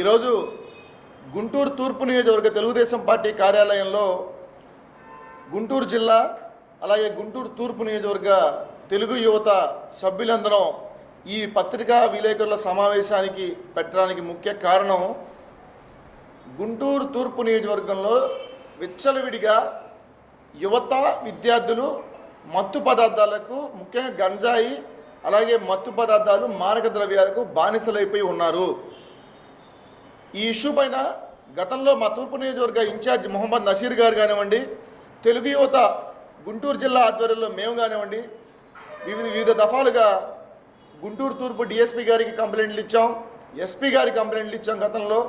ఈరోజు గుంటూరు తూర్పు నియోజకవర్గ తెలుగుదేశం పార్టీ కార్యాలయంలో గుంటూరు జిల్లా అలాగే గుంటూరు తూర్పు నియోజకవర్గ తెలుగు యువత సభ్యులందరం ఈ పత్రికా విలేకరుల సమావేశానికి పెట్టడానికి ముఖ్య కారణం గుంటూరు తూర్పు నియోజకవర్గంలో విచ్చలవిడిగా యువత విద్యార్థులు మత్తు పదార్థాలకు ముఖ్యంగా గంజాయి అలాగే మత్తు పదార్థాలు మారక ద్రవ్యాలకు బానిసలైపోయి ఉన్నారు. ఈ ఇష్యూ పైన గతంలో మా తూర్పు నియోజకవర్గ ఇన్ఛార్జ్ మొహమ్మద్ నసీర్ గారు కానివ్వండి తెలుగు యువత గుంటూరు జిల్లా ఆధ్వర్యంలో మేము కానివ్వండి వివిధ వివిధ దఫాలుగా గుంటూరు తూర్పు డిఎస్పీ గారికి కంప్లైంట్లు ఇచ్చాం ఎస్పీ గారికి కంప్లైంట్లు ఇచ్చాం గతంలో.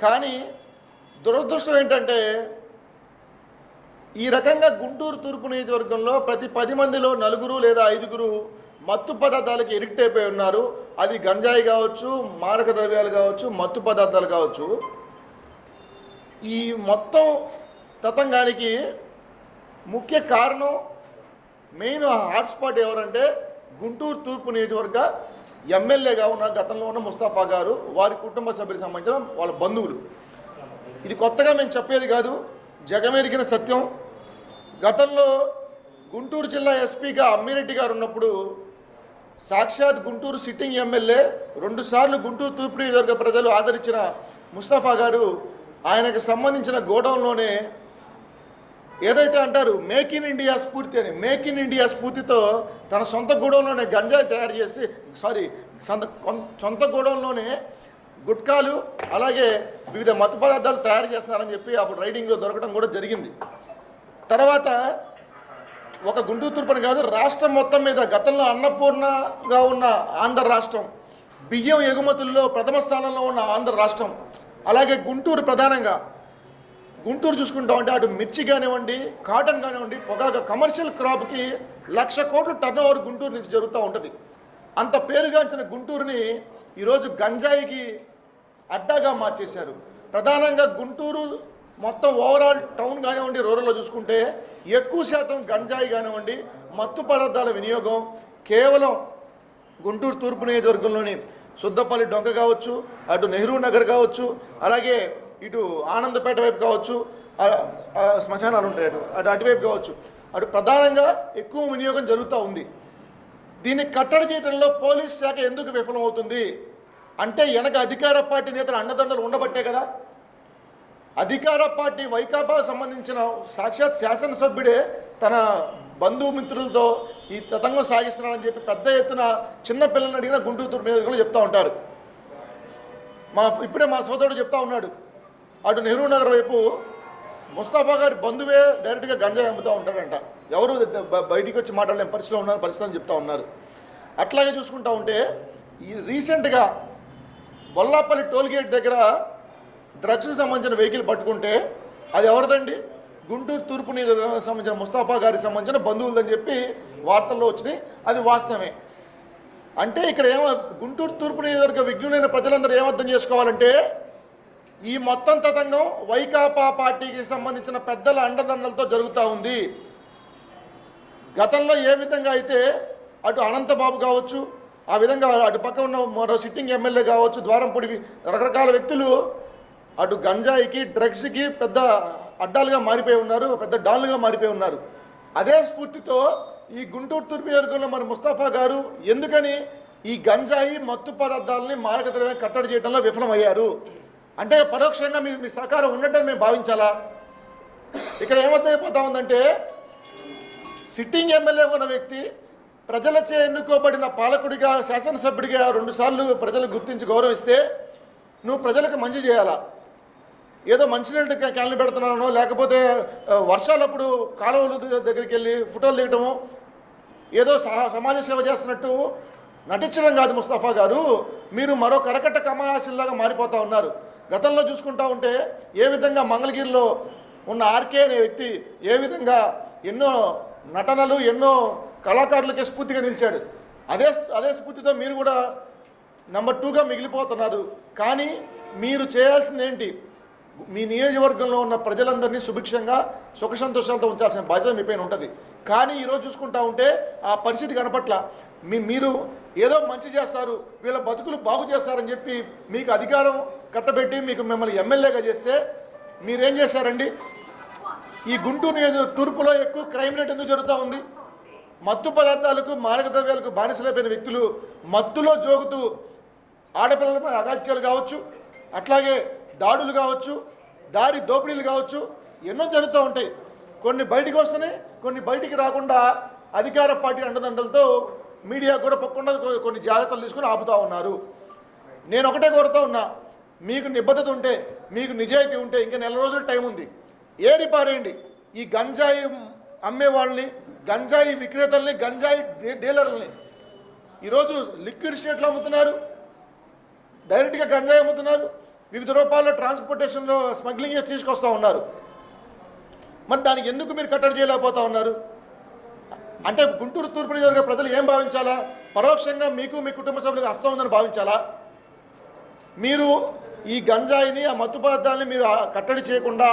కానీ దురదృష్టం ఏంటంటే ఈ రకంగా గుంటూరు తూర్పు నియోజకవర్గంలో ప్రతి పది మందిలో నలుగురు లేదా ఐదుగురు మత్తు పదార్థాలకు ఎడిక్ట్ అయిపోయి ఉన్నారు. అది గంజాయి కావచ్చు మారక ద్రవ్యాలు కావచ్చు మత్తు పదార్థాలు కావచ్చు. ఈ మొత్తం తతంగానికి ముఖ్య కారణం మెయిన్ హాట్స్పాట్ ఎవరంటే గుంటూరు తూర్పు నియోజకవర్గ ఎమ్మెల్యేగా ఉన్న గతంలో ఉన్న ముస్తాఫా గారు వారి కుటుంబ సభ్యులకు సంబంధించిన వాళ్ళ బంధువులు. ఇది కొత్తగా మేము చెప్పేది కాదు జగమెరిగిన సత్యం. గతంలో గుంటూరు జిల్లా ఎస్పీగా అమ్మిరెడ్డి గారు ఉన్నప్పుడు సాక్షాత్ గుంటూరు సిట్టింగ్ ఎమ్మెల్యే రెండుసార్లు గుంటూరు తూర్పు నియోజకవర్గ ప్రజలు ఆదరించిన ముస్తఫా గారు ఆయనకు సంబంధించిన గోడౌన్లోనే ఏదైతే అంటారు మేక్ ఇన్ ఇండియా స్ఫూర్తి అని మేక్ ఇన్ ఇండియా స్ఫూర్తితో తన సొంత గోడౌన్లోనే గంజాయి తయారు చేసి సారీ సొంత సొంత గోడౌన్లోనే గుట్కాలు అలాగే వివిధ మత్తు పదార్థాలు తయారు చేస్తున్నారని చెప్పి అప్పుడు రైడింగ్లో దొరకడం కూడా జరిగింది. తర్వాత ఒక గుంటూరు తూర్పుని కాదు రాష్ట్రం మొత్తం మీద గతంలో అన్నపూర్ణగా ఉన్న ఆంధ్ర రాష్ట్రం బియ్యం ఎగుమతుల్లో ప్రథమ స్థానంలో ఉన్న ఆంధ్ర రాష్ట్రం అలాగే గుంటూరు ప్రధానంగా. గుంటూరు చూసుకుంటాం అంటే అటు మిర్చి కానివ్వండి కాటన్ కానివ్వండి పొగాకు కమర్షియల్ క్రాప్కి లక్ష కోట్ల టర్న్ ఓవర్ గుంటూరు నుంచి జరుగుతూ ఉంటుంది. అంత పేరుగాంచిన గుంటూరుని ఈరోజు గంజాయికి అడ్డాగా మార్చేశారు. ప్రధానంగా గుంటూరు మొత్తం ఓవరాల్ టౌన్ కానివ్వండి రూరల్లో చూసుకుంటే ఎక్కువ శాతం గంజాయి కానివ్వండి మత్తు పదార్థాల వినియోగం కేవలం గుంటూరు తూర్పు నియోజకవర్గంలోని సుద్దపల్లి డొంక కావచ్చు అటు నెహ్రూ నగర్ కావచ్చు అలాగే ఇటు ఆనందపేట వైపు కావచ్చు శ్మశానాలు ఉంటాయి అటు అటు అటువైపు కావచ్చు. అటు ప్రధానంగా ఎక్కువ వినియోగం జరుగుతూ ఉంది. దీన్ని కట్టడి చేయడంలో పోలీస్ శాఖ ఎందుకు విఫలమవుతుంది? అంటే వెనక అధికార పార్టీ నేతలు అండదండలు ఉండబట్టే కదా. అధికార పార్టీ వైకాపా సంబంధించిన సాక్షాత్ శాసనసభ్యుడే తన బంధుమిత్రులతో ఈ తతంగం సాగిస్తున్నాడని చెప్పి పెద్ద ఎత్తున చిన్నపిల్లని అడిగిన గుంటూరు తూర్పు నియోజకవర్గంలో చెప్తా ఉంటారు. మా ఇప్పుడే మా సోదరుడు చెప్తా ఉన్నాడు. అటు నెహ్రూ నగర్ వైపు ముస్తాఫా గారి బంధువే డైరెక్ట్గా గంజాయి అమ్ముతూ ఉంటాడంట. ఎవరు బయటికి వచ్చి మాట్లాడలేని పరిస్థితిలో ఉన్న పరిస్థితి అని చెప్తా ఉన్నారు. అట్లాగే చూసుకుంటా ఉంటే ఈ రీసెంట్గా బొల్లాపల్లి టోల్గేట్ దగ్గర డ్రగ్స్కి సంబంధించిన వెహికల్ పట్టుకుంటే అది ఎవరిదండి? గుంటూరు తూర్పు నియోజకవర్గానికి సంబంధించిన ముస్తాఫా గారికి సంబంధించిన బంధువులదని చెప్పి వార్తల్లో వచ్చినాయి. అది వాస్తవమే. అంటే ఇక్కడ ఏమ గుంటూరు తూర్పు నియోజకవర్గ విజ్ఞులైన ప్రజలందరూ ఏమర్థం చేసుకోవాలంటే ఈ మొత్తం తతంగం వైకాపా పార్టీకి సంబంధించిన పెద్దల అండదండలతో జరుగుతూ ఉంది. గతంలో ఏ విధంగా అయితే అటు అనంతబాబు కావచ్చు ఆ విధంగా అటు పక్క ఉన్న మరో సిట్టింగ్ ఎమ్మెల్యే కావచ్చు ద్వారంపూడి రకరకాల వ్యక్తులు అటు గంజాయికి డ్రగ్స్కి పెద్ద అడ్డాలుగా మారిపోయి ఉన్నారు పెద్ద డాన్లుగా మారిపోయి ఉన్నారు. అదే స్ఫూర్తితో ఈ గుంటూరు తూర్పు వర్గంలో మరి ముస్తాఫా గారు ఎందుకని ఈ గంజాయి మత్తు పదార్థాలని మారక ద్రవ్యం కట్టడి చేయడంలో విఫలమయ్యారు? అంటే పరోక్షంగా మీ మీ సహకారం ఉన్నట్టని మేము భావించాలా? ఇక్కడ ఏమర్థమైపోతా ఉందంటే సిట్టింగ్ ఎమ్మెల్యే ఉన్న వ్యక్తి ప్రజలచే ఎన్నుకోబడిన పాలకుడిగా శాసనసభ్యుడిగా రెండుసార్లు ప్రజలు గుర్తించి గౌరవిస్తే నువ్వు ప్రజలకు మంచి చేయాలా? ఏదో మంచినీళ్ళ క్యాన్లు పెడుతున్నానో లేకపోతే వర్షాలప్పుడు కాలువలు దగ్గరికి వెళ్ళి ఫోటోలు దిగటము ఏదో సహా సమాజ సేవ చేస్తున్నట్టు నటించడం కాదు ముస్తఫా గారు. మీరు మరో కరకట్ట కమలాసిల్లాగా మారిపోతూ ఉన్నారు. గతంలో చూసుకుంటా ఉంటే ఏ విధంగా మంగళగిరిలో ఉన్న ఆర్కే అనే వ్యక్తి ఏ విధంగా ఎన్నో నటనలు ఎన్నో కళాకారులకే స్ఫూర్తిగా నిలిచాడు. అదే అదే స్ఫూర్తితో మీరు కూడా నెంబర్ టూగా మిగిలిపోతున్నారు. కానీ మీరు చేయాల్సింది ఏంటి మీ నియోజకవర్గంలో ఉన్న ప్రజలందరినీ సుభిక్షంగా సుఖ సంతోషాలతో ఉంచాల్సిన బాధ్యత మీ పైన ఉంటుంది. కానీ ఈరోజు చూసుకుంటా ఉంటే ఆ పరిస్థితి కనపట్ల మీ మీరు ఏదో మంచి చేస్తారు వీళ్ళ బతుకులు బాగు చేస్తారని చెప్పి మీకు అధికారం కట్టబెట్టి మీకు మిమ్మల్ని ఎమ్మెల్యేగా చేస్తే మీరేం చేశారండి ఈ గుంటూరు నియోజక తూర్పులో ఎక్కువ క్రైమ్ రేట్ ఎందుకు జరుగుతూ ఉంది? మత్తు పదార్థాలకు మారక ద్రవ్యాలకు బానిసలైపోయిన వ్యక్తులు మత్తులో జోగుతూ ఆడపిల్లలపై అగాత్యాలు కావచ్చు. అట్లాగే దాడులు కావచ్చు దారి దోపిడీలు కావచ్చు ఎన్నో జరుగుతూ ఉంటాయి. కొన్ని బయటికి వస్తున్నాయి కొన్ని బయటికి రాకుండా అధికార పార్టీ అండదండలతో మీడియా కూడా పక్కకుండా కొన్ని జాగ్రత్తలు తీసుకుని ఆపుతా ఉన్నారు. నేను ఒకటే కోరుతా ఉన్నా మీకు నిబద్ధత ఉంటే మీకు నిజాయితీ ఉంటే ఇంకా నెల రోజులు టైం ఉంది. ఏరి పారేయండి. ఈ గంజాయి అమ్మే వాళ్ళని గంజాయి విక్రేతల్ని గంజాయి డీలర్లని. ఈరోజు లిక్విడ్ స్టేట్లో అమ్ముతున్నారు డైరెక్ట్గా గంజాయి అమ్ముతున్నారు వివిధ రూపాల్లో ట్రాన్స్పోర్టేషన్లో స్మగ్లింగ్ చేసి తీసుకొస్తా ఉన్నారు. మరి దానికి ఎందుకు మీరు కట్టడి చేయలేకపోతా ఉన్నారు? అంటే గుంటూరు తూర్పు నియోజకవర్గ ప్రజలు ఏం భావించాలా? పరోక్షంగా మీకు మీ కుటుంబ సభ్యులకు హస్తం ఉందని భావించాలా? మీరు ఈ గంజాయిని ఆ మత్తు పదార్థాలని మీరు కట్టడి చేయకుండా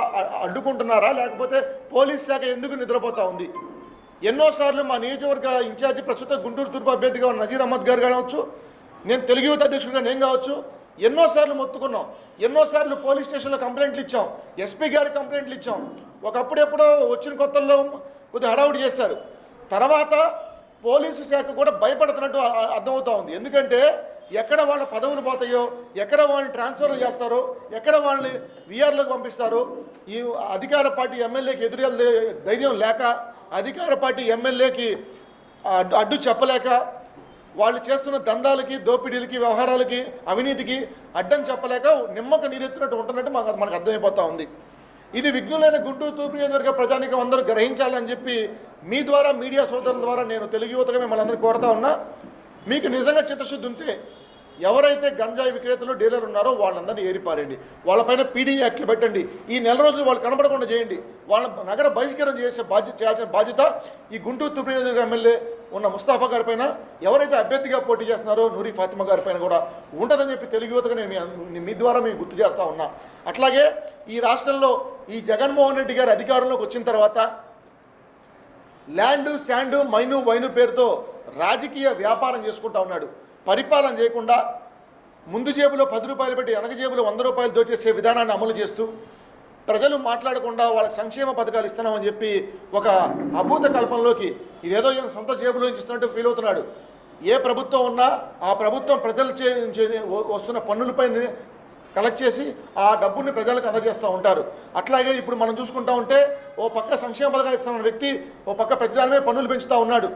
అడ్డుకుంటున్నారా? లేకపోతే పోలీస్ శాఖ ఎందుకు నిద్రపోతా ఉంది? ఎన్నోసార్లు మా నియోజకవర్గ ఇన్ఛార్జి ప్రస్తుత గుంటూరు తూర్పు అభ్యర్థిగా ఉన్న నజీర్ అహ్మద్ గారు కావచ్చు నేను తెలుగు యువత అధ్యక్షుడిగా నేను కావచ్చు ఎన్నోసార్లు మొత్తుకున్నాం. ఎన్నోసార్లు పోలీస్ స్టేషన్లో కంప్లైంట్లు ఇచ్చాం. ఎస్పీ గారికి కంప్లైంట్లు ఇచ్చాం. ఒకప్పుడెప్పుడో వచ్చిన కొత్తల్లో కొద్దిగా హడావుడి చేశారు. తర్వాత పోలీసు శాఖ కూడా భయపడుతున్నట్టు అర్థమవుతా ఉంది. ఎందుకంటే ఎక్కడ వాళ్ళ పదవులు పోతాయో ఎక్కడ వాళ్ళని ట్రాన్స్ఫర్ చేస్తారో ఎక్కడ వాళ్ళని విఆర్లోకి పంపిస్తారో ఈ అధికార పార్టీ ఎమ్మెల్యేకి ఎదురు ధైర్యం లేక అధికార పార్టీ ఎమ్మెల్యేకి అడ్డు చెప్పలేక వాళ్ళు చేస్తున్న దందాలకి దోపిడీలకి వ్యవహారాలకి అవినీతికి అడ్డం చెప్పలేక నిమ్మక నీరెత్తినట్టు ఉంటున్నట్టు మాకు మనకు అర్థమైపోతా ఉంది. ఇది విఘ్నులైన గుంటూరు తూర్పు నియోజకవర్గ ప్రజానికం అందరూ గ్రహించాలని చెప్పి మీ ద్వారా మీడియా సోదరుల ద్వారా నేను తెలుగు యువతగా మిమ్మల్ని అందరూ కోరుతా ఉన్నా. మీకు నిజంగా చిత్తశుద్ధి ఉంటే ఎవరైతే గంజాయి విక్రేతలు డీలర్ ఉన్నారో వాళ్ళందరినీ ఏరిపారండి వాళ్ళపైన పీడీ యాక్ట్లు పెట్టండి. ఈ నెల రోజులు వాళ్ళు కనబడకుండా చేయండి. వాళ్ళ నగర బహిష్కరణ చేసే బాధ్యత చేయాల్సిన బాధ్యత ఈ గుంటూరు తూర్పు నియోజకవర్గ ఎమ్మెల్యే ఉన్న ముస్తాఫా గారి పైన. ఎవరైతే అభ్యర్థిగా పోటీ చేస్తున్నారో నూరి ఫాతిమా గారి పైన కూడా ఉంటుందని చెప్పి తెలుగు యువతగా నేను మీ ద్వారా మేము గుర్తు చేస్తా ఉన్నా. అట్లాగే ఈ రాష్ట్రంలో ఈ జగన్మోహన్ రెడ్డి గారు అధికారంలోకి వచ్చిన తర్వాత ల్యాండు శాండు మైను వైను పేరుతో రాజకీయ వ్యాపారం చేసుకుంటా ఉన్నాడు. పరిపాలన చేయకుండా ముందు జేబులో పది రూపాయలు పెట్టి వెనక జేబులో వంద రూపాయలు దోచేసే విధానాన్ని అమలు చేస్తూ ప్రజలు మాట్లాడకుండా వాళ్ళకి సంక్షేమ పథకాలు ఇస్తున్నామని చెప్పి ఒక అభూత కల్పనలోకి ఇదేదో ఈయన సొంత జేబులో నుంచి ఇస్తున్నట్టు ఫీల్ అవుతున్నాడు. ఏ ప్రభుత్వం ఉన్నా ఆ ప్రభుత్వం ప్రజల వస్తున్న పన్నులపై కలెక్ట్ చేసి ఆ డబ్బుని ప్రజలకు అందజేస్తూ ఉంటారు. అట్లాగే ఇప్పుడు మనం చూసుకుంటా ఉంటే ఓ పక్క సంక్షేమ పథకాలు ఇస్తున్న వ్యక్తి ఓ పక్క ప్రతిదానమే పన్నులు పెంచుతూ ఉన్నాడు.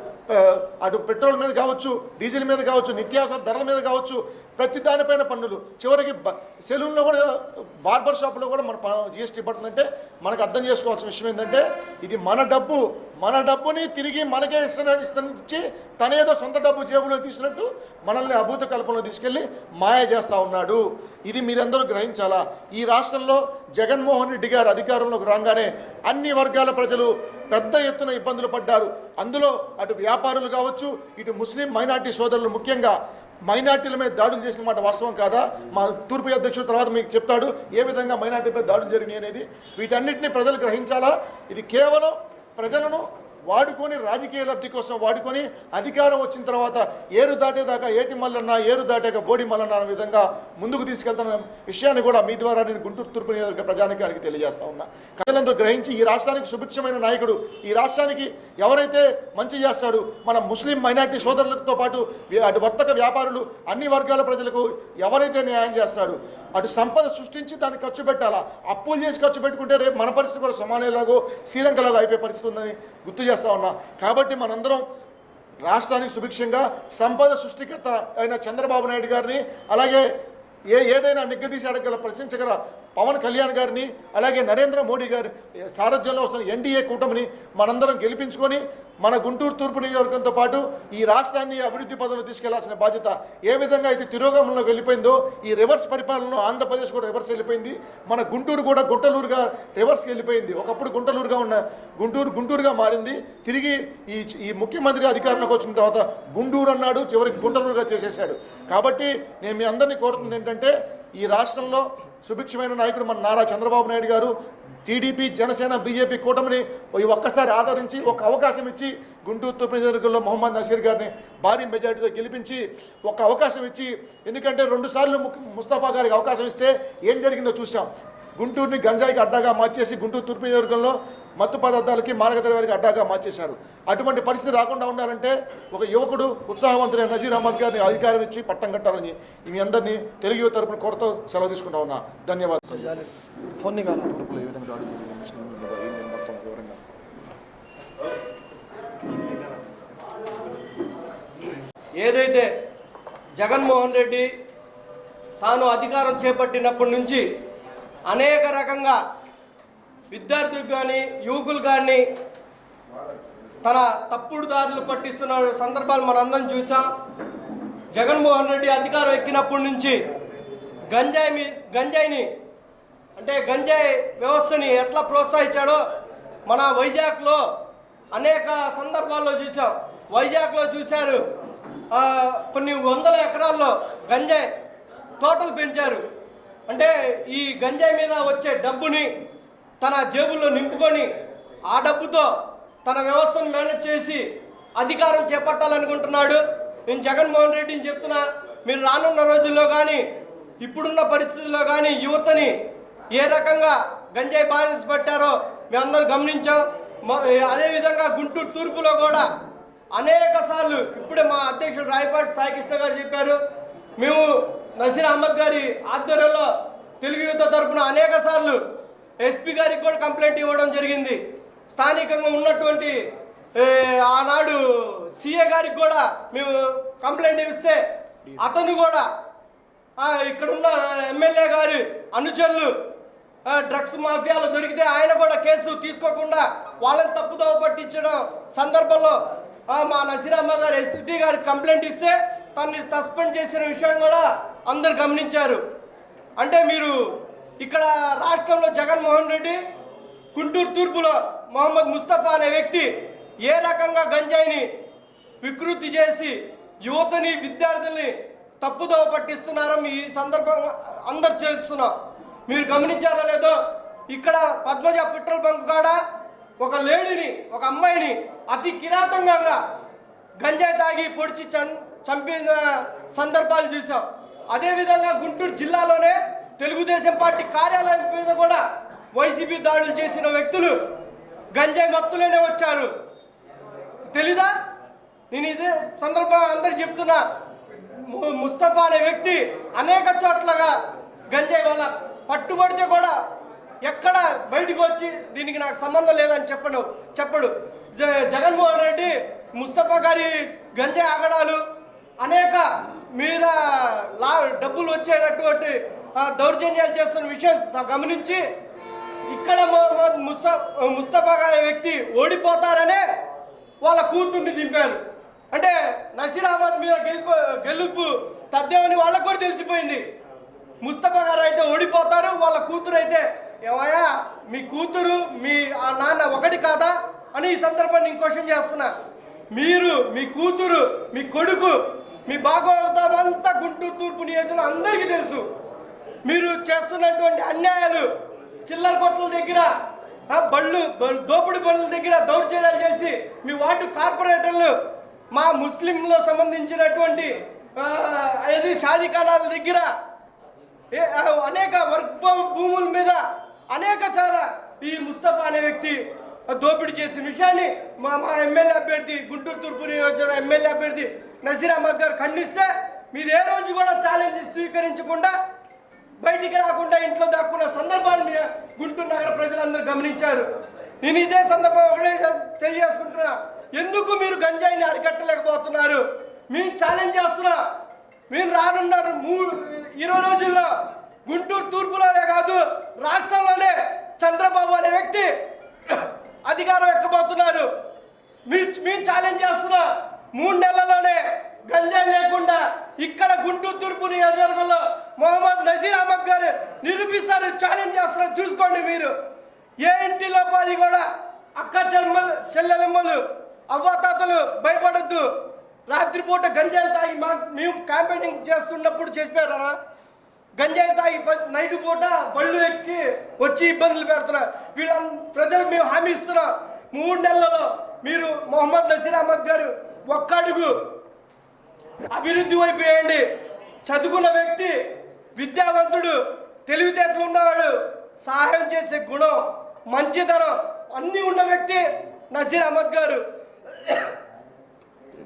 అటు పెట్రోల్ మీద కావచ్చు డీజిల్ మీద కావచ్చు నిత్యావసర ధరల మీద కావచ్చు ప్రతి దానిపైన పన్నులు. చివరికి బ- సెలూన్లో కూడా బార్బర్ షాప్లో కూడా మన జిఎస్టీ పడుతుందంటే మనకు అర్థం చేసుకోవాల్సిన విషయం ఏంటంటే ఇది మన డబ్బు. మన డబ్బుని తిరిగి మనకే ఇస్తున్న ఇచ్చి తనేదో సొంత డబ్బు జేబులో తీసినట్టు మనల్ని అభూత కల్పనలో తీసుకెళ్ళి మాయ చేస్తూ ఉన్నాడు. ఇది మీరందరూ గ్రహించాలా? ఈ రాష్ట్రంలో జగన్మోహన్ రెడ్డి గారు అధికారంలోకి రాగానే అన్ని వర్గాల ప్రజలు పెద్ద ఎత్తున ఇబ్బందులు పడ్డారు. అందులో అటు వ్యాపారులు కావచ్చు ఇటు ముస్లిం మైనార్టీ సోదరులు ముఖ్యంగా మైనార్టీల మీద దాడులు చేసిన మాట వాస్తవం కాదా? మా తూర్పు అధ్యక్షుడు తర్వాత మీకు చెప్తాడు ఏ విధంగా మైనార్టీపై దాడులు జరిగినాయి అనేది. వీటన్నిటిని ప్రజలు గ్రహించాలా? ఇది కేవలం ప్రజలను వాడుకొని రాజకీయ లబ్ధి కోసం వాడుకొని అధికారం వచ్చిన తర్వాత ఏరు దాటేదాకా ఏటి మల్లన్న ఏరు దాటాక బోడి మల్లన్న అనే విధంగా ముందుకు తీసుకెళ్తున్న విషయాన్ని కూడా మీ ద్వారా నేను గుంటూరు తూర్పు నియోజకవర్గ ప్రజానికానికి తెలియజేస్తా ఉన్నా. ప్రజలందరూ గ్రహించి ఈ రాష్ట్రానికి సుభిక్షమైన నాయకుడు ఈ రాష్ట్రానికి ఎవరైతే మంచి చేస్తాడు మన ముస్లిం మైనార్టీ సోదరులతో పాటు అటు వర్తక వ్యాపారులు అన్ని వర్గాల ప్రజలకు ఎవరైతే న్యాయం చేస్తాడు అటు సంపద సృష్టించి దాన్ని ఖర్చు పెట్టాలా? అప్పులు చేసి ఖర్చు పెట్టుకుంటే రేపు మన పరిస్థితి కూడా సమానేలాగో శ్రీలంకలాగో అయిపోయే పరిస్థితి ఉందని గుర్తు తెలియజేస్తా ఉన్నా. కాబట్టి మనందరం రాష్ట్రానికి సుభిక్షంగా సంపద సృష్టికర్త అయిన చంద్రబాబు నాయుడు గారిని అలాగే ఏ ఏదైనా నిగ్గదీసి అడగల ప్రశ్నించగల పవన్ కళ్యాణ్ గారిని అలాగే నరేంద్ర మోడీ గారి సారథ్యంలో వస్తున్న ఎన్డీఏ కూటమిని మనందరం గెలిపించుకొని మన గుంటూరు తూర్పు నియోజకవర్గంతో పాటు ఈ రాష్ట్రాన్ని అభివృద్ధి పదంలో తీసుకెళ్ళాల్సిన బాధ్యత ఏ విధంగా అయితే తిరోగమనంలో వెళ్ళిపోయిందో ఈ రివర్స్ పరిపాలనలో ఆంధ్రప్రదేశ్ కూడా రివర్స్ వెళ్ళిపోయింది. మన గుంటూరు కూడా గుంటలూరుగా రివర్స్ వెళ్ళిపోయింది. ఒకప్పుడు గుంటలూరుగా ఉన్న గుంటూరు గుంటూరుగా మారింది. తిరిగి ఈ ఈ ముఖ్యమంత్రి అధికారంలోకి వచ్చిన తర్వాత గుంటూరు అన్నాడు చివరికి గుంటలూరుగా చేసేసాడు. కాబట్టి నేను మీ అందరినీ కోరుతుంది ఏంటంటే ఈ రాష్ట్రంలో సుభిక్షమైన నాయకుడు మన నారా చంద్రబాబు నాయుడు గారు టీడీపీ జనసేన బీజేపీ కూటమిని ఈ ఒక్కసారి ఆదరించి ఒక అవకాశం ఇచ్చి గుంటూరు తూర్పు నియోజకవర్గంలో మొహమ్మద్ నషీర్ గారిని భారీ మెజార్టీతో గెలిపించి ఒక అవకాశం ఇచ్చి ఎందుకంటే రెండుసార్లు ము- ముస్తఫా గారికి అవకాశం ఇస్తే ఏం జరిగిందో చూసాం గుంటూరుని గంజాయికి అడ్డాగా మార్చేసి గుంటూరు తూర్పు నియోజకవర్గంలో మత్తు పదార్థాలకి మానకద్రవ్యాలకి అడ్డాగా మార్చేశారు. అటువంటి పరిస్థితి రాకుండా ఉండాలంటే ఒక యువకుడు ఉత్సాహవంతుడైన నజీర్ అహ్మద్ గారిని అధికారం ఇచ్చి పట్టం కట్టాలని మీ అందరినీ తెలుగు యువత తరపున కోరతో సెలవు తీసుకుంటా ఉన్నా. ధన్యవాదాలు. ఫోన్ ఏదైతే జగన్మోహన్ రెడ్డి తాను అధికారం చేపట్టినప్పటి నుంచి అనేక రకంగా విద్యార్థులకు కానీ యువకులు కానీ తన తప్పుడు దారులు పట్టిస్తున్న సందర్భాలు మనందరం చూసాం. జగన్మోహన్ రెడ్డి అధికారం ఎక్కినప్పటి నుంచి గంజాయి మీ గంజాయిని అంటే గంజాయి వ్యవస్థని ఎట్లా ప్రోత్సహించాడో మన వైజాగ్లో అనేక సందర్భాల్లో చూసాం. వైజాగ్లో చూశారు. కొన్ని వందల ఎకరాల్లో గంజాయి తోటలు పెంచారు. అంటే ఈ గంజాయి మీద వచ్చే డబ్బుని తన జేబుల్లో నింపుకొని ఆ డబ్బుతో తన వ్యవస్థను మేనేజ్ చేసి అధికారం చేపట్టాలనుకుంటున్నాడు. నేను జగన్మోహన్ రెడ్డిని చెప్తున్నా మీరు రానున్న రోజుల్లో కానీ ఇప్పుడున్న పరిస్థితుల్లో కానీ యువతని ఏ రకంగా గంజాయి బాధించి పట్టారో మేమందరం గమనించాం. అదేవిధంగా గుంటూరు తూర్పులో కూడా అనేక సార్లు ఇప్పుడే మా అధ్యక్షుడు రాయపాటి సాయికృష్ణ గారు చెప్పారు. మేము నసీర్ అహ్మద్ గారి ఆధ్వర్యంలో తెలుగు యువత తరఫున అనేక సార్లు ఎస్పీ గారికి కూడా కంప్లైంట్ ఇవ్వడం జరిగింది. స్థానికంగా ఉన్నటువంటి ఆనాడు సీఏ గారికి కూడా మేము కంప్లైంట్ ఇస్తే అతను కూడా ఇక్కడ ఉన్న ఎమ్మెల్యే గారి అనుచరులు డ్రగ్స్ మాఫియాలు దొరికితే ఆయన కూడా కేసు తీసుకోకుండా వాళ్ళని తప్పుదోవ పట్టించడం సందర్భంలో మా నసీరామ్మ గారు ఎస్పీ గారికి కంప్లైంట్ ఇస్తే తనని సస్పెండ్ చేసిన విషయం కూడా అందరు గమనించారు. అంటే మీరు ఇక్కడ రాష్ట్రంలో జగన్మోహన్ రెడ్డి గుంటూరు తూర్పులో మొహమ్మద్ ముస్తఫా అనే వ్యక్తి ఏ రకంగా గంజాయిని వికృతి చేసి యువతని విద్యార్థుల్ని తప్పుదోవ పట్టిస్తున్నారో ఈ సందర్భంగా అందరు చేస్తున్నాం మీరు గమనించారో లేదో ఇక్కడ పద్మజ పెట్రోల్ బంక్ కాడ ఒక లేడీని ఒక అమ్మాయిని అతి కిరాతంగా గంజాయి తాగి పొడిచి చం చంపిన సందర్భాలు చూసాం. అదేవిధంగా గుంటూరు జిల్లాలోనే తెలుగుదేశం పార్టీ కార్యాలయం మీద కూడా వైసీపీ దాడులు చేసిన వ్యక్తులు గంజాయి మత్తులోనే వచ్చారు. తెలీదా? నేను ఇదే సందర్భం అందరు చెప్తున్నా. ముస్తఫా అనే వ్యక్తి అనేక చోట్లగా గంజాయి వల్ల పట్టుబడితే కూడా ఎక్కడ బయటికి వచ్చి దీనికి నాకు సంబంధం లేదని చెప్పను చెప్పడు. జ- జగన్మోహన్ రెడ్డి ముస్తఫా గారి గంజాయి ఆగడాలు అనేక మీద లా డబ్బులు వచ్చేటటువంటి దౌర్జన్యాలు చేస్తున్న విషయం గమనించి ఇక్కడ ముస్తఫా గారి వ్యక్తి ఓడిపోతారనే వాళ్ళ కూతుర్ని దింపారు. అంటే నసీర్ అహ్మద్ మీద గెలుపు గెలుపు తద్దేమని వాళ్ళకు కూడా తెలిసిపోయింది. ముస్తఫా గారు అయితే ఓడిపోతారు వాళ్ళ కూతురు అయితే ఏమయ్యా మీ కూతురు మీ ఆ నాన్న ఒకటి కాదా అని ఈ సందర్భాన్ని నేను చేస్తున్నా. మీరు మీ కూతురు మీ కొడుకు మీ భాగవతం అంతా గుంటూరు తూర్పు నియోజకవర్గం అందరికీ తెలుసు. మీరు చేస్తున్నటువంటి అన్యాయాలు చిల్లర కొట్ల దగ్గర బళ్ళు దోపిడి బళ్ళ దగ్గర దౌర్జన్యాలు చేసి మీ వార్డు కార్పొరేటర్లు మా ముస్లింలో సంబంధించినటువంటి అది షాదీఖానాల దగ్గర అనేక వర్క్ భూముల మీద అనేక చాలా ఈ ముస్తఫా అనే వ్యక్తి దోపిడీ చేసిన విషయాన్ని మా మా ఎమ్మెల్యే అభ్యర్థి గుంటూరు తూర్పు నియోజకవర్గం ఎమ్మెల్యే అభ్యర్థి నసీర్ అహ్మద్ గారు ఖండిస్తే మీరు ఏ రోజు కూడా ఛాలెంజ్ స్వీకరించకుండా బయటికి రాకుండా ఇంట్లో దాక్కున్న సందర్భాన్ని గుంటూరు నగర ప్రజలందరూ గమనించారు. నేను ఇదే సందర్భం ఒకటే తెలియజేసుకుంటున్నా. ఎందుకు మీరు గంజాయిని అరికట్టలేకపోతున్నారు? మేము ఛాలెంజ్ చేస్తున్నా. మీరు రానున్నారు మూ ఇరవై రోజుల్లో గుంటూరు తూర్పులోనే కాదు రాష్ట్రంలోనే చంద్రబాబు అనే వ్యక్తి అధికారం ఎక్కబోతున్నారు. మీ మీ ఛాలెంజ్ చేస్తున్న మూడు నెలల్లోనే గంజాయి లేకుండా ఇక్కడ గుంటూరు తూర్పు నియోజకవర్గంలో మొహమ్మద్ నజీర్ అహ్మద్ గారు నిరూపిస్తారు ఛాలెంజ్ చేస్తున్నారు. చూసుకోండి మీరు. ఏ ఇంటిలో పది కూడా అక్క చెల్లెమ్మలు చెల్లెలమ్మలు భయపడద్దు. రాత్రిపూట గంజాయి తాగి మా మేము క్యాంపెయినింగ్ చేస్తున్నప్పుడు చేసిపోయారా గంజాయి తాగి ప- నైట్ పూట బళ్ళు ఎక్కి వచ్చి ఇబ్బందులు పెడుతున్నారు. వీళ్ళ ప్రజలకు మేము హామీ ఇస్తున్నాం. మూడు నెలలలో మీరు మొహమ్మద్ నసీర్ అహ్మద్ గారు ఒక్క అడుగు అభివృద్ధి వైపు వేయండి. చదువుకున్న వ్యక్తి విద్యావంతుడు తెలివితేటలు ఉన్నవాడు సహాయం చేసే గుణం మంచితనం అన్నీ ఉన్న వ్యక్తి నసీర్ అహ్మద్ గారు.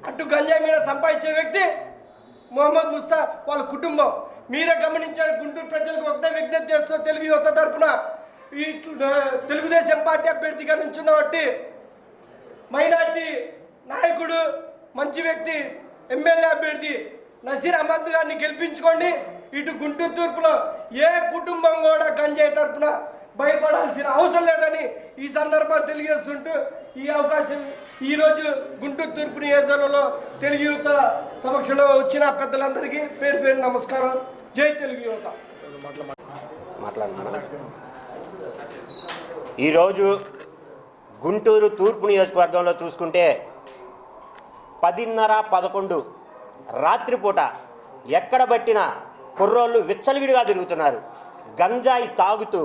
అటు గంజాయి మీద సంపాదించే వ్యక్తి మొహమ్మద్ ముస్తా వాళ్ళ కుటుంబం. మీరే గమనించారు గుంటూరు ప్రజలకు ఒకటే విజ్ఞప్తి చేస్తున్న తెలుగు యువత తరఫున ఈ తెలుగుదేశం పార్టీ అభ్యర్థిగా నుంచున్న బట్టి మైనార్టీ నాయకుడు మంచి వ్యక్తి ఎమ్మెల్యే అభ్యర్థి నసీర్ అహ్మద్ గారిని గెలిపించుకోండి. ఇటు గుంటూరు తూర్పులో ఏ కుటుంబం కూడా గంజాయి తరఫున భయపడాల్సిన అవసరం లేదని ఈ సందర్భాన్ని తెలియజేస్తుంటూ ఈ అవకాశం ఈరోజు గుంటూరు తూర్పు నియోజకవర్గంలో తెలుగు యువత సమక్షంలో వచ్చిన పెద్దలందరికీ పేరు పేరు నమస్కారం. జై తెలుగు యువత. మాట్లాడమన్నా ఈరోజు గుంటూరు తూర్పు నియోజకవర్గంలో చూసుకుంటే పదిన్నర పదకొండు రాత్రిపూట ఎక్కడ పట్టిన కుర్రోళ్ళు విచ్చలవిడిగా తిరుగుతున్నారు. గంజాయి తాగుతూ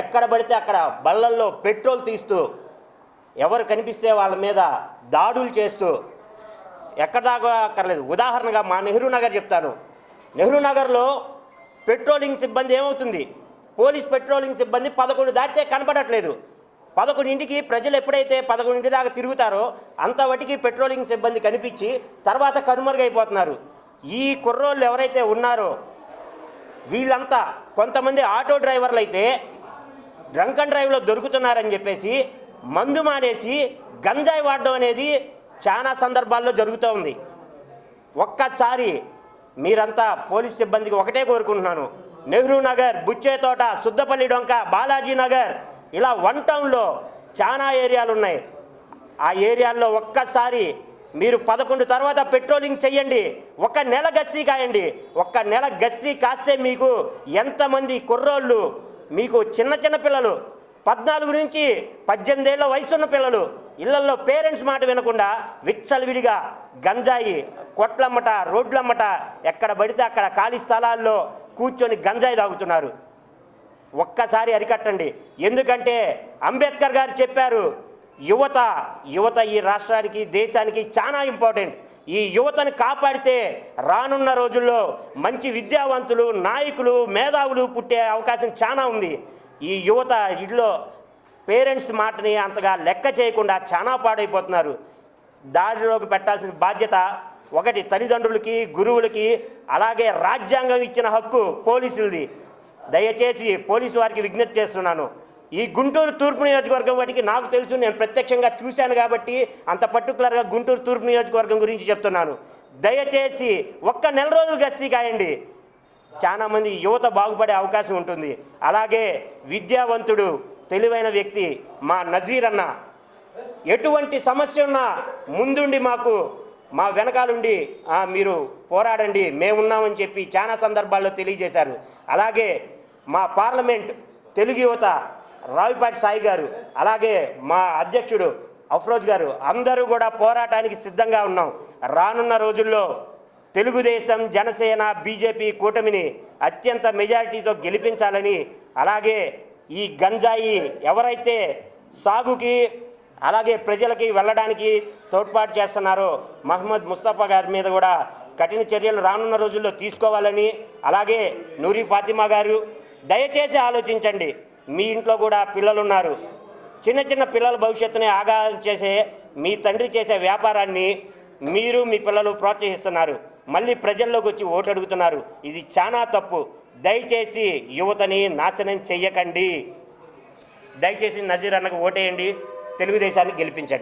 ఎక్కడ పడితే అక్కడ బళ్ళల్లో పెట్రోల్ తీస్తూ ఎవరు కనిపిస్తే వాళ్ళ మీద దాడులు చేస్తూ ఎక్కడ దాకా అక్కర్లేదు. ఉదాహరణగా మా నెహ్రూ నగర్ చెప్తాను. నెహ్రూ నగర్లో పెట్రోలింగ్ సిబ్బంది ఏమవుతుంది? పోలీస్ పెట్రోలింగ్ సిబ్బంది పదకొండు దాటితే కనపడట్లేదు. పదకొండింటికి ప్రజలు ఎప్పుడైతే పదకొండింటి దాకా తిరుగుతారో అంతవటికి పెట్రోలింగ్ సిబ్బంది కనిపించి తర్వాత కనుమరుగైపోతున్నారు. ఈ కుర్రోళ్ళు ఎవరైతే ఉన్నారో వీళ్ళంతా కొంతమంది ఆటో డ్రైవర్లు అయితే డ్రంక్ అండ్ డ్రైవ్లో దొరుకుతున్నారని చెప్పేసి మందు మానేసి గంజాయి వాడడం అనేది చాలా సందర్భాల్లో జరుగుతూ ఉంది. ఒక్కసారి మీరంతా పోలీస్ సిబ్బందికి ఒకటే కోరుకుంటున్నాను. నెహ్రూ నగర్ బుచ్చేతోట సుద్దపల్లి డొంక బాలాజీ నగర్ ఇలా వన్ టౌన్లో చాలా ఏరియాలు ఉన్నాయి. ఆ ఏరియాల్లో ఒక్కసారి మీరు పదకొండు తర్వాత పెట్రోలింగ్ చెయ్యండి. ఒక నెల గస్తీ కాయండి. ఒక్క నెల గస్తీ కాస్తే మీకు ఎంతమంది కుర్రోళ్ళు మీకు చిన్న చిన్న పిల్లలు పద్నాలుగు నుంచి పద్దెనిమిది ఏళ్ళ వయసున్న పిల్లలు ఇళ్ళలో పేరెంట్స్ మాట వినకుండా విచ్చలవిడిగా గంజాయి కొట్లమ్మట రోడ్లమ్మట ఎక్కడ పడితే అక్కడ ఖాళీ స్థలాల్లో కూర్చొని గంజాయి తాగుతున్నారు. ఒక్కసారి అరికట్టండి. ఎందుకంటే అంబేద్కర్ గారు చెప్పారు యువత యువత ఈ రాష్ట్రానికి దేశానికి చాలా ఇంపార్టెంట్. ఈ యువతను కాపాడితే రానున్న రోజుల్లో మంచి విద్యావంతులు నాయకులు మేధావులు పుట్టే అవకాశం చాలా ఉంది. ఈ యువత ఇళ్ళో పేరెంట్స్ మాటని అంతగా లెక్క చేయకుండా చాలా పాడైపోతున్నారు. దారిలోకి పెట్టాల్సిన బాధ్యత ఒకటి తల్లిదండ్రులకి గురువులకి అలాగే రాజ్యాంగం ఇచ్చిన హక్కు పోలీసులది. దయచేసి పోలీసు వారికి విజ్ఞప్తి చేస్తున్నాను. ఈ గుంటూరు తూర్పు నియోజకవర్గం వాటికి నాకు తెలుసు నేను ప్రత్యక్షంగా చూశాను కాబట్టి అంత పర్టికులర్గా గుంటూరు తూర్పు నియోజకవర్గం గురించి చెప్తున్నాను. దయచేసి ఒక్క నెల రోజులు గస్తీ కాయండి. చాలా మంది యువత బాగుపడే అవకాశం ఉంటుంది. అలాగే విద్యావంతుడు తెలివైన వ్యక్తి మా నజీర్ అన్న. ఎటువంటి సమస్య ఉన్నా ముందుండి మాకు మా వెనకాలండి మీరు పోరాడండి మేమున్నామని చెప్పి చాలా సందర్భాల్లో తెలియజేశారు. అలాగే మా పార్లమెంట్ తెలుగు యువత రావిపాటి సాయి గారు అలాగే మా అధ్యక్షుడు అఫ్రోజ్ గారు అందరూ కూడా పోరాటానికి సిద్ధంగా ఉన్నాం. రానున్న రోజుల్లో తెలుగుదేశం జనసేన బీజేపీ కూటమిని అత్యంత మెజారిటీతో గెలిపించాలని అలాగే ఈ గంజాయి ఎవరైతే సాగుకి అలాగే ప్రజలకి వెళ్ళడానికి తోడ్పాటు చేస్తున్నారో మహమ్మద్ ముస్తఫా గారి మీద కూడా కఠిన చర్యలు రానున్న రోజుల్లో తీసుకోవాలని అలాగే నూరి ఫాతిమా గారు దయచేసి ఆలోచించండి. మీ ఇంట్లో కూడా పిల్లలు ఉన్నారు చిన్న చిన్న పిల్లల భవిష్యత్తుని ఆగా చేసే మీ తండ్రి చేసే వ్యాపారాన్ని మీరు మీ పిల్లలు ప్రోత్సహిస్తున్నారు. మళ్ళీ ప్రజల్లోకి వచ్చి ఓటు అడుగుతున్నారు. ఇది చాలా తప్పు. దయచేసి యువతని నాశనం చెయ్యకండి. దయచేసి నజీర్ అన్నకు ఓటేయండి. తెలుగుదేశాన్ని గెలిపించండి.